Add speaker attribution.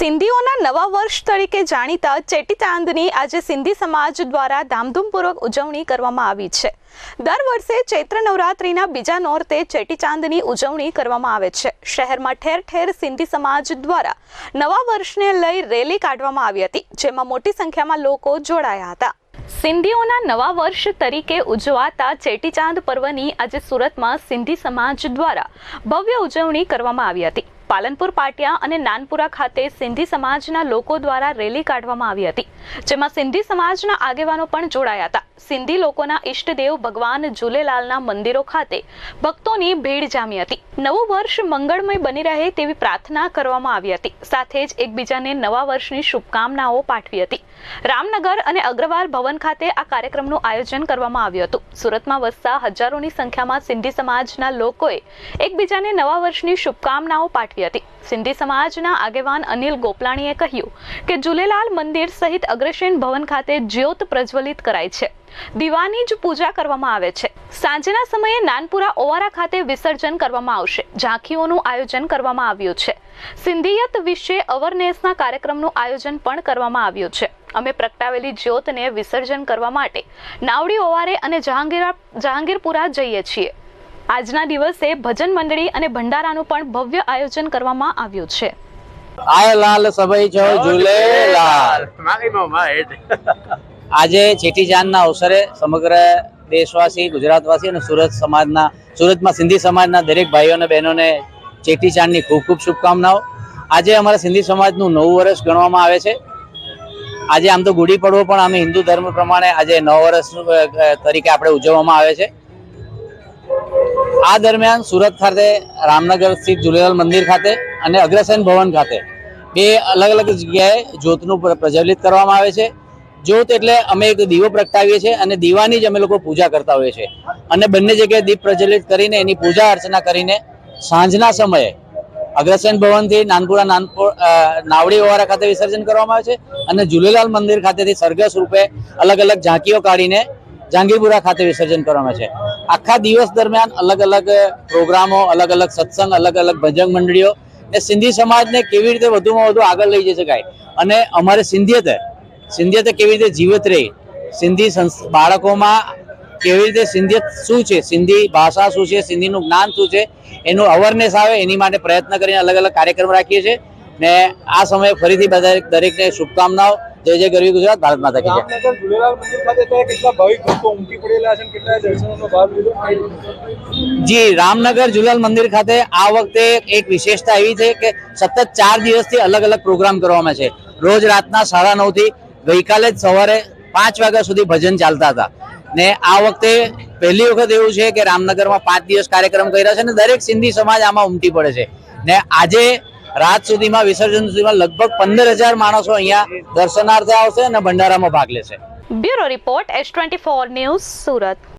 Speaker 1: સિંધીઓના નવા વર્ષ તરીકે જાણીતા ચેટીચાંદની આજે સિંધી સમાજ દ્વારા ધામધૂમપૂર્વક ઉજવણી કરવામાં આવી છે. દર વર્ષે ચૈત્ર નવરાત્રિના બીજા નોરતે ચેટીચાંદની ઉજવણી કરવામાં આવે છે. શહેરમાં ઠેર ઠેર સિંધી સમાજ દ્વારા નવા વર્ષને લઈ રેલી કાઢવામાં આવી હતી, જેમાં મોટી સંખ્યામાં લોકો જોડાયા હતા. સિંધીઓના નવા વર્ષ તરીકે ઉજવાતા ચેટીચાંદ પર્વની આજે સુરતમાં સિંધી સમાજ દ્વારા ભવ્ય ઉજવણી કરવામાં આવી હતી. પાલનપુર પાટિયા અને નાનપુરા ખાતે સિંધી સમાજના લોકો દ્વારા રેલી કાઢવામાં આવી હતી, જેમાં સિંધી સમાજના આગેવાનો પણ જોડાયા હતા. સિંધી લોકોના ઈષ્ટદેવ ભગવાન ઝૂલેલાલના મંદિરો ખાતે ભક્તોની ભીડ જામી હતી. નવું વર્ષ મંગળમય બની રહે તેવી પ્રાર્થના કરવામાં આવી હતી. સાથે જ એકબીજાને નવા વર્ષની શુભકામનાઓ પાઠવી હતી. રામનગર અને અગ્રવાલ ભવન ખાતે આ કાર્યક્રમનું આયોજન કરવામાં આવ્યું હતું. સુરતમાં વસતા હજારોની સંખ્યામાં સિંધી સમાજના લોકોએ એકબીજાને નવા વર્ષની શુભકામનાઓ પાઠવી હતી. સિંધી સમાજના આગેવાન અનિલ ગોપલાણીએ કહ્યું કે જુલેલાલ મંદિર સહિત અગ્રસેન ભવન ખાતે જ્યોત પ્રજ્વલિત કરાય છે. દીવાની જ પૂજા કરવામાં આવે છે. સાંજના સમયે નાનપુરા ઓવારા ખાતે વિસર્જન કરવામાં આવશે. ઝાંખીઓનું આયોજન કરવામાં આવ્યું છે. સિંધિયત વિશે અવરનેસના કાર્યક્રમનું આયોજન પણ કરવામાં આવ્યું છે. અમે પ્રગટાવેલી જ્યોતને વિસર્જન કરવા માટે નાવડી ઓવારે અને જહાંગીરા જહાંગીરપુરા જઈએ છીએ. આજના દિવસે ભજન મંડળી અને ભંડારાનું પણ ભવ્ય આયોજન કરવામાં આવ્યું છે.
Speaker 2: આય લાલ સભઈ છો ઝૂલેલાલ આજે ચેટીચાંદના અવસરે સમગ્ર દેશવાસી ગુજરાતવાસી અને સુરત સમાજના સુરતમાં સિંધી સમાજના દરેક ભાઈઓ અને બહેનોને ચેટીચાંદની ખૂબ ખૂબ શુભકામનાઓ. આજે અમારા સિંધી સમાજનું નવું વર્ષ ગણવામાં આવે છે. આજે આમ તો ગુડી પડવો પણ અમે હિન્દુ ધર્મ પ્રમાણે આજે નવ વર્ષ તરીકે આપણે ઉજવવામાં આવે છે. આ દરમિયાન સુરત ખાતે રામનગર સ્થિત ઝૂલેલાલ મંદિર ખાતે અને અગ્રસેન ભવન ખાતે બે અલગ અલગ જગ્યાએ જ્યોતનું પ્રજ્વલિત કરવામાં આવે છે. જ્યોત એટલે અમે એક દીવો પ્રગટાવીએ છીએ અને દીવાની જ અમે લોકો પૂજા કરતા હોઈએ છીએ. અને બંને જગ્યાએ દીપ પ્રજ્વલિત કરીને એની પૂજા અર્ચના કરીને સાંજના સમયે અગ્રસેન ભવનથી નાનપુરા નાનપુર નાવડી ઓવારા ખાતે વિસર્જન કરવામાં આવે છે અને ઝૂલેલાલ મંદિર ખાતેથી સરઘસ રૂપે અલગ અલગ ઝાંકીઓ કાઢીને જહાંગીરપુરા ખાતે વિસર્જન કરવામાં છે. આખા દિવસ દરમિયાન અલગ અલગ પ્રોગ્રામો, અલગ અલગ સત્સંગ, અલગ અલગ ભજન મંડળીઓ ને સિંધી સમાજને કેવી રીતે વધુમાં વધુ આગળ લઈ જઈ શકાય? અને અમારે સિંધિયત સિંધિયત કેવી રીતે જીવત રહી? સિંધી બાળકોમાં કેવી રીતે સિંધિયત શું છે? સિંધી ભાષા શું છે? સિંધીનું જ્ઞાન શું છે? એનું અવેરનેસ આવે, એની માટે પ્રયત્ન કરીને અલગ અલગ કાર્યક્રમ રાખીએ છીએ. ને આ સમયે ફરીથી બધા દરેકને શુભકામનાઓ. જય જય ગરવી ગુજરાત ભારત માતા કી જય.
Speaker 3: રામનગર ઝૂલેલાલ મંદિર ખાતે કેટલા ભાવિક ભક્તો ઉમટી પડેલા છે કેટલા દર્શનોનો ભાગ લીધો.
Speaker 2: જી રામનગર ઝુલાલ મંદિર ખાતે આ વખતે એક વિશેષતા એવી છે કે સતત ચાર દિવસથી અલગ અલગ પ્રોગ્રામ કરવામાં છે. રોજ રાતના સાડા નવથી ગઈકાલે જ સવારે પાંચ વાગ્યા સુધી ભજન ચાલતા હતા. ને આ વખતે પહેલી વખત એવું છે કે રામનગરમાં પાંચ દિવસ કાર્યક્રમ કર્યા છે અને દરેક સિંધી સમાજ આમાં ઉમટી પડે છે. ને આજે રાત સુધીમાં, વિસર્જન સુધીમાં લગભગ પંદર હજાર માણસો અહીંયા દર્શનાર્થે આવશે અને ભંડારામાં ભાગ લેશે.
Speaker 1: Bureau report, S twenty four news Surat.